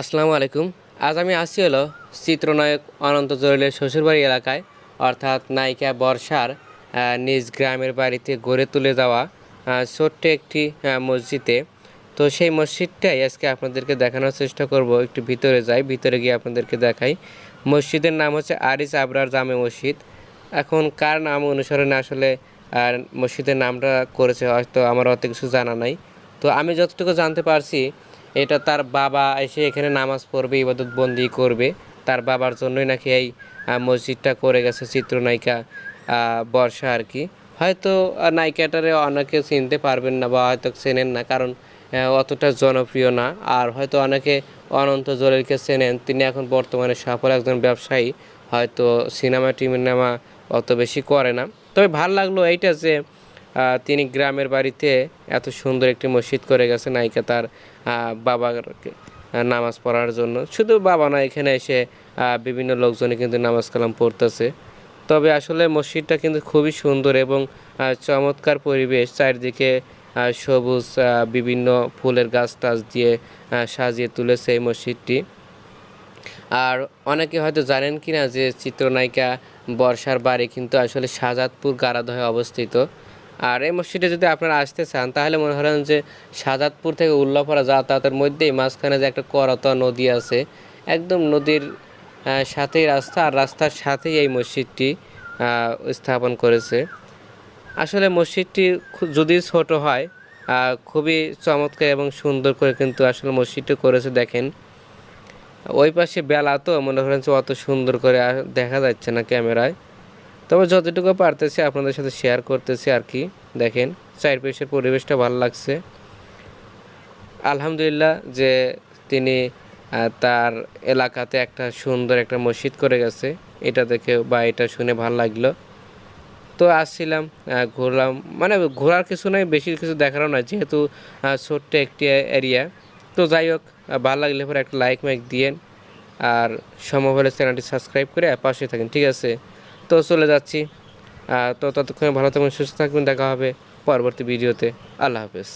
আসসালামু আলাইকুম। আজ আমি আসছি হলো চিত্রনায়ক অনন্ত জলিলের শ্বশুরবাড়ি এলাকায়, অর্থাৎ নায়িকা বর্ষার নিজ গ্রামের বাড়িতে গড়ে তুলে যাওয়া ছোট্ট একটি মসজিদে। তো সেই মসজিদটাই আজকে আপনাদেরকে দেখানোর চেষ্টা করব। একটু ভিতরে যাই, ভিতরে গিয়ে আপনাদেরকে দেখাই। মসজিদের নাম হচ্ছে আরিস আবরার জামে মসজিদ। এখন কার নাম অনুসরণে আসলে মসজিদের নামটা করেছে, হয়তো আমার অত কিছু জানা নাই। তো আমি যতটুকু জানতে পারছি এটা তার বাবা এসে এখানে নামাজ পড়বে, ইবাদত বন্দি করবে। তার বাবার জন্যই নাকি এই মসজিদটা করে গেছে, চিত্রনায়িকা বর্ষা আর কি। হয়তো নায়িকাটারে অনেকে চিনতে পারবেন না বা হয়তো চেনেন না, কারণ অতটা জনপ্রিয় না। আর হয়তো অনেকে অনন্ত জলিলকে চেনেন, তিনি এখন বর্তমানে সফল একজন ব্যবসায়ী। হয়তো সিনেমা টিনেমা অত বেশি করে না। তবে ভালো লাগল এইটা যে তিনি গ্রামের বাড়িতে এত সুন্দর একটি মসজিদ করে গেছে নায়িকা তার আহ, নামাজ পড়ার জন্য। শুধু বাবা না এখানে এসে বিভিন্ন লোকজনই কিন্তু নামাজ কালাম পড়তেছে। তবে আসলে মসজিদটা কিন্তু খুবই সুন্দর এবং চমৎকার পরিবেশ। চারিদিকে সবুজ বিভিন্ন ফুলের গাছ টাছ দিয়ে সাজিয়ে তুলেছে এই মসজিদটি। আর অনেকে হয়তো জানেন কি না যে চিত্রনায়িকা বর্ষার বাড়ি কিন্তু আসলে শাহজাদপুর গারাদহে অবস্থিত। আর এই মসজিদে যদি আপনারা আসতে চান, তাহলে মনে করেন যে শাহজাদপুর থেকে উল্লাপাড়া যাতায়াতের মধ্যেই মাঝখানে যে একটা করতা নদী আছে, একদম নদীর সাথেই রাস্তা, আর রাস্তার সাথেই এই মসজিদটি স্থাপন করেছে। আসলে মসজিদটি যদি ছোট হয় খুবই চমৎকার এবং সুন্দর করে কিন্তু আসলে মসজিদটি করেছে, দেখেন। ওই পাশে বেলা তো মনে করেন যে অত সুন্দর করে দেখা যাচ্ছে না ক্যামেরায়। তবে যতটুকু পারতেছি আপনাদের সাথে শেয়ার করতেছি আর কি। দেখেন, চারপাশের পরিবেশটা ভালো লাগছে। আলহামদুলিল্লাহ যে তিনি তার এলাকাতে একটা সুন্দর একটা মসজিদ করে গেছে। এটা দেখে বা এটা শুনে ভালো লাগল। তো আসছিলাম ঘুরলাম। মানে ঘোরার কিছু নয় বেশি কিছু দেখারও নয় যেহেতু ছোট্ট একটি এরিয়া তো যাই হোক ভালো লাগলে পরে একটা লাইক মাইক দিয়েন। আর সম্ভব হলে চ্যানেলটি সাবস্ক্রাইব করে পাশে থাকেন, ঠিক আছে? তো চলে যাচ্ছি। তো ততক্ষণে ভালো থাকবেন সুস্থ থাকবেন দেখা হবে পরবর্তী ভিডিওতে। আল্লাহ হাফেজ।